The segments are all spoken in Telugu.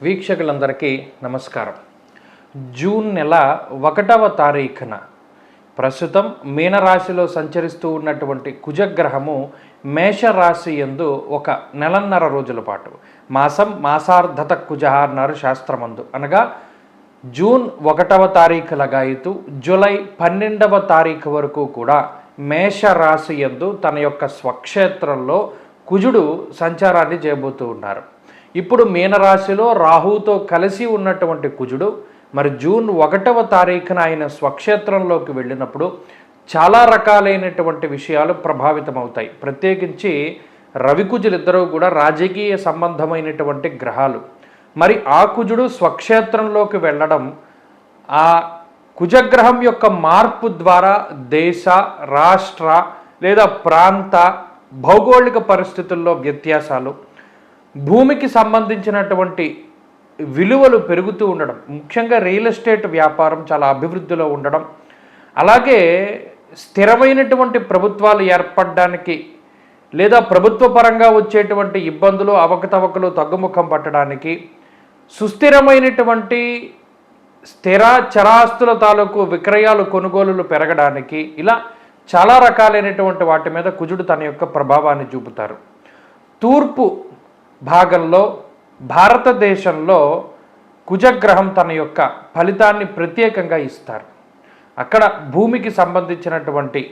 వీక్షకులందరికీ నమస్కారం. జూన్ నెల ఒకటవ తారీఖున ప్రస్తుతం మీనరాశిలో సంచరిస్తూ ఉన్నటువంటి కుజగ్రహము మేషరాశి ఎందు ఒక నెలన్నర రోజుల పాటు మాసం మాసార్ధత కుజ అన్నారు శాస్త్రమందు. అనగా జూన్ ఒకటవ తారీఖు లగాయితూ జూలై పన్నెండవ తారీఖు వరకు కూడా మేషరాశి ఎందు తన యొక్క స్వక్షేత్రంలో కుజుడు సంచారాన్ని చేయబోతూ ఉన్నారు. ఇప్పుడు మీనరాశిలో రాహువుతో కలిసి ఉన్నటువంటి కుజుడు మరి జూన్ ఒకటవ తారీఖున ఆయన స్వక్షేత్రంలోకి వెళ్ళినప్పుడు చాలా రకాలైనటువంటి విషయాలు ప్రభావితమవుతాయి. ప్రత్యేకించి రవికుజులిద్దరూ కూడా రాజకీయ సంబంధమైనటువంటి గ్రహాలు. మరి ఆ కుజుడు స్వక్షేత్రంలోకి వెళ్ళడం ఆ కుజగ్రహం యొక్క మార్పు ద్వారా దేశ రాష్ట్ర లేదా ప్రాంత భౌగోళిక పరిస్థితుల్లో వ్యత్యాసాలు భూమికి సంబంధించినటువంటి విలువలు పెరుగుతూ ఉండడం ముఖ్యంగా రియల్ ఎస్టేట్ వ్యాపారం చాలా అభివృద్ధిలో ఉండడం అలాగే స్థిరమైనటువంటి ప్రభుత్వాలు ఏర్పడడానికి లేదా ప్రభుత్వ పరంగా వచ్చేటువంటి ఇబ్బందులు అవకతవకలు తగ్గుముఖం పట్టడానికి సుస్థిరమైనటువంటి స్థిర చరాస్తుల తాలూకు విక్రయాలు కొనుగోలులు పెరగడానికి ఇలా చాలా రకాలైనటువంటి వాటి మీద కుజుడు తన యొక్క ప్రభావాన్ని చూపుతారు. తూర్పు భాగంలో భారతదేశంలో కుజగ్రహం తన యొక్క ఫలితాన్ని ప్రత్యేకంగా ఇస్తారు. అక్కడ భూమికి సంబంధించినటువంటి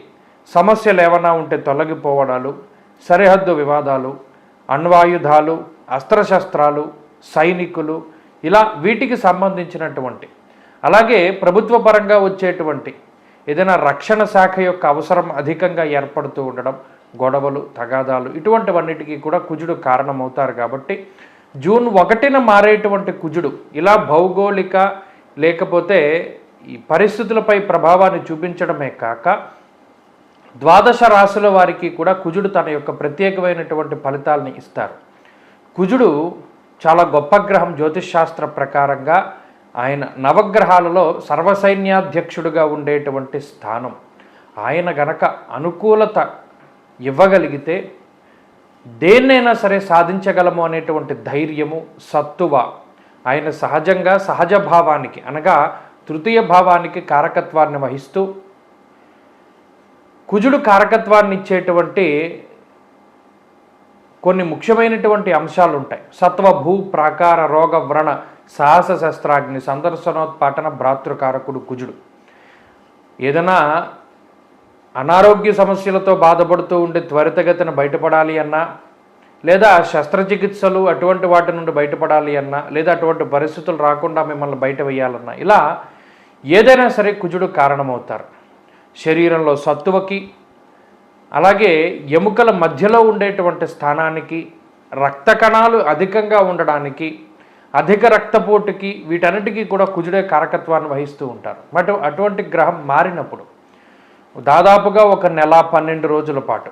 సమస్యలు ఏమైనా ఉంటే తొలగిపోవడాలు సరిహద్దు వివాదాలు అణ్వాయుధాలు అస్త్రశస్త్రాలు సైనికులు ఇలా వీటికి సంబంధించినటువంటి అలాగే ప్రభుత్వ పరంగా వచ్చేటువంటి ఏదైనా రక్షణ శాఖ యొక్క అవసరం అధికంగా ఏర్పడుతూ ఉండడం గొడవలు తగాదాలు ఇటువంటివన్నిటికీ కూడా కుజుడు కారణమవుతారు కాబట్టి జూన్ ఒకటిన మారేటువంటి కుజుడు ఇలా భౌగోళిక లేకపోతే ఈ పరిస్థితులపై ప్రభావాన్ని చూపించడమే కాక ద్వాదశ రాశుల వారికి కూడా కుజుడు తన యొక్క ప్రత్యేకమైనటువంటి ఫలితాలని ఇస్తారు. కుజుడు చాలా గొప్ప గ్రహం జ్యోతిష్శాస్త్ర ప్రకారంగా ఆయన నవగ్రహాలలో సర్వసైన్యాధ్యక్షుడుగా ఉండేటువంటి స్థానం. ఆయన గనక అనుకూలత ఇవ్వగలిగితే దేన్నైనా సరే సాధించగలము అనేటువంటి ధైర్యము సత్తువ ఆయన సహజంగా సహజ భావానికి అనగా తృతీయ భావానికి కారకత్వాన్ని వహిస్తూ కుజుడు కారకత్వాన్ని ఇచ్చేటువంటి కొన్ని ముఖ్యమైనటువంటి అంశాలు ఉంటాయి సత్వ భూ ప్రాకార రోగ వ్రణ సాహస శస్త్రాగ్ని సందర్శనోత్పాటన భ్రాతృకారకుడు కుజుడు. ఏదైనా అనారోగ్య సమస్యలతో బాధపడుతూ ఉండి త్వరితగతిన బయటపడాలి అన్నా లేదా శస్త్రచికిత్సలు అటువంటి వాటి నుండి బయటపడాలి అన్నా లేదా అటువంటి పరిస్థితులు రాకుండా మిమ్మల్ని బయట వేయాలన్నా ఇలా ఏదైనా సరే కుజుడు కారణమవుతారు. శరీరంలో సత్తువకి అలాగే ఎముకల మధ్యలో ఉండేటువంటి స్థానానికి రక్త కణాలు అధికంగా ఉండడానికి అధిక రక్తపోటుకి వీటన్నిటికీ కూడా కుజుడే కారకత్వాన్ని వహిస్తూ ఉంటారు. బట్ అటువంటి గ్రహం మారినప్పుడు దాదాపుగా ఒక నెల పన్నెండు రోజుల పాటు.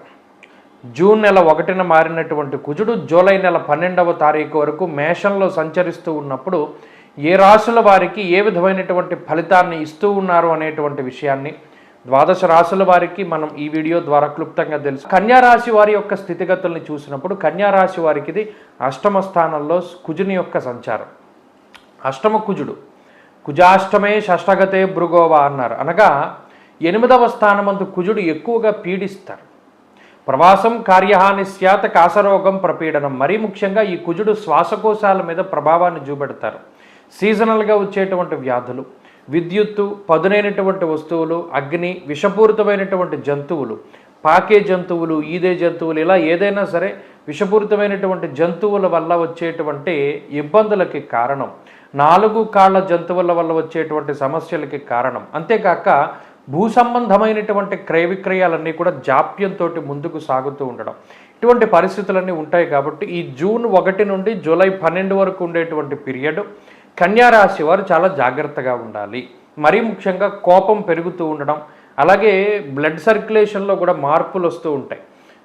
జూన్ నెల ఒకటిన మారినటువంటి కుజుడు జూలై నెల పన్నెండవ తారీఖు వరకు మేషంలో సంచరిస్తూ ఉన్నప్పుడు ఏ రాశుల వారికి ఏ విధమైనటువంటి ఫలితాన్ని ఇస్తూ ఉన్నారు అనేటువంటి విషయాన్ని ద్వాదశ రాశుల వారికి మనం ఈ వీడియో ద్వారా క్లుప్తంగా తెలుసు. కన్యారాశి వారి యొక్క స్థితిగతుల్ని చూసినప్పుడు కన్యారాశి వారికి ఇది అష్టమ స్థానంలో కుజుని యొక్క సంచారం. అష్టమ కుజుడు. కుజాష్టమే షష్టగతే భృగోవా అన్నారు. అనగా ఎనిమిదవ స్థానమందు కుజుడు ఎక్కువగా పీడిస్తారు. ప్రవాసం కార్యహాని శ్యాత కాసరోగం ప్రపీడనం. మరీ ముఖ్యంగా ఈ కుజుడు శ్వాసకోశాల మీద ప్రభావాన్ని చూపెడతారు. సీజనల్గా వచ్చేటువంటి వ్యాధులు విద్యుత్తు పదునైనటువంటి వస్తువులు అగ్ని విషపూరితమైనటువంటి జంతువులు పాకే జంతువులు ఈదే జంతువులు ఇలా ఏదైనా సరే విషపూరితమైనటువంటి జంతువుల వల్ల వచ్చేటువంటి ఇబ్బందులకి కారణం నాలుగు కాళ్ళ జంతువుల వల్ల వచ్చేటువంటి సమస్యలకి కారణం. అంతేకాక భూ సంబంధమైనటువంటి క్రయ విక్రయాలన్నీ కూడా జాప్యంతో ముందుకు సాగుతూ ఉండడం. ఇటువంటి పరిస్థితులన్నీ ఉంటాయి కాబట్టి ఈ జూన్ ఒకటి నుండి జూలై పన్నెండు వరకు ఉండేటువంటి పీరియడ్ కన్యారాశి వారు చాలా జాగ్రత్తగా ఉండాలి. మరీ ముఖ్యంగా కోపం పెరుగుతూ ఉండడం అలాగే బ్లడ్ సర్క్యులేషన్లో కూడా మార్పులు వస్తూ ఉంటాయి.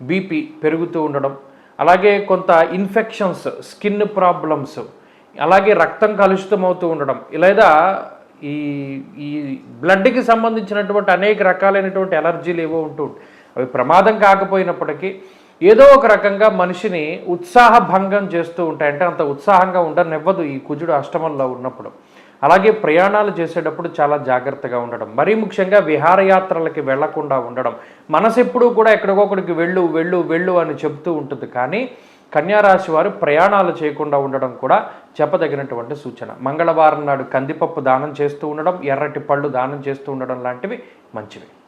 బీపీ పెరుగుతూ ఉండడం అలాగే కొంత ఇన్ఫెక్షన్స్ స్కిన్ ప్రాబ్లమ్స్ అలాగే రక్తం కలుషితం అవుతూ ఉండడం లేదా ఈ ఈ బ్లడ్కి సంబంధించినటువంటి అనేక రకాలైనటువంటి ఎలర్జీలు ఏవో ఉంటూ అవి ప్రమాదం కాకపోయినప్పటికీ ఏదో ఒక రకంగా మనిషిని ఉత్సాహభంగం చేస్తూ ఉంటాయి అంటే అంత ఉత్సాహంగా ఉండనివ్వదు ఈ కుజుడు అష్టమంలో ఉన్నప్పుడు. అలాగే ప్రయాణాలు చేసేటప్పుడు చాలా జాగ్రత్తగా ఉండడం. మరీ ముఖ్యంగా విహారయాత్రలకి వెళ్ళకుండా ఉండడం. మనసు ఎప్పుడూ కూడా ఎక్కడికొకడికి వెళ్ళు వెళ్ళు వెళ్ళు అని చెప్తూ ఉంటుంది. కానీ కన్యారాశి వారు ప్రయాణాలు చేయకుండా ఉండడం కూడా చెప్పదగినటువంటి సూచన. మంగళవారం నాడు కందిపప్పు దానం చేస్తూ ఉండడం ఎర్రటి పళ్ళు దానం చేస్తూ ఉండడం లాంటివి మంచివి.